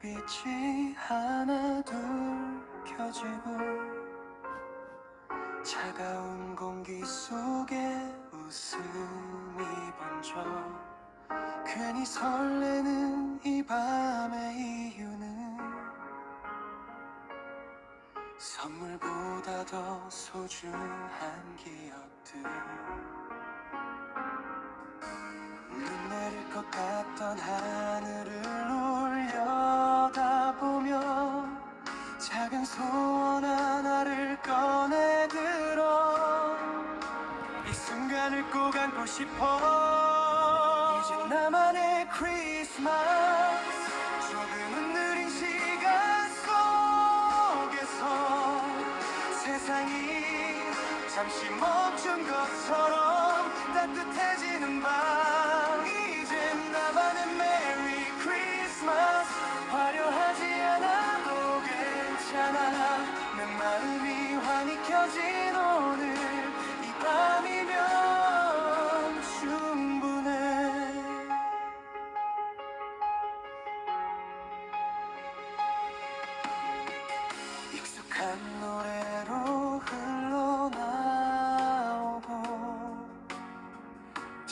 불빛이 하나 둘 켜지고 차가운 공기 속에 웃음이 번져 괜히 설레는 이 밤의 이유는 선물보다 더 소중한 기억들 꼭 안고 싶어. 이제 나만의 크리스마스. 조금은 느린 시간 속에서 세상이 잠시 멈춘 것처럼 따뜻해지는 밤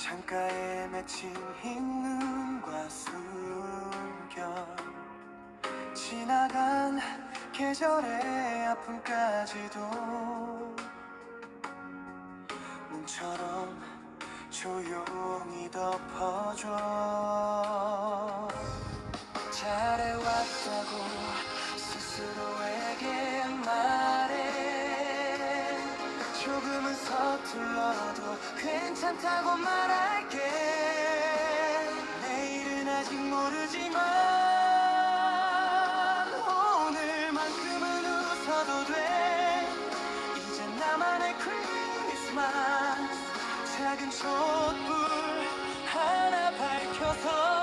창가에 맺힌 흰 눈과 숨결 지나간 계절의 아픔까지도 눈처럼 조용히 덮어줘 조금은 서툴러도 괜찮다고 말할게. 내일은 아직 모르지만 오늘만큼은 웃어도 돼. 이제 나만의 크리스마스 작은 촛불 하나 밝혀서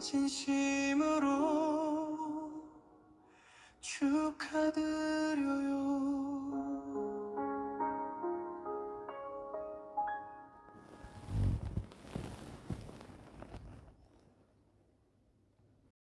진심으로 축하드려요.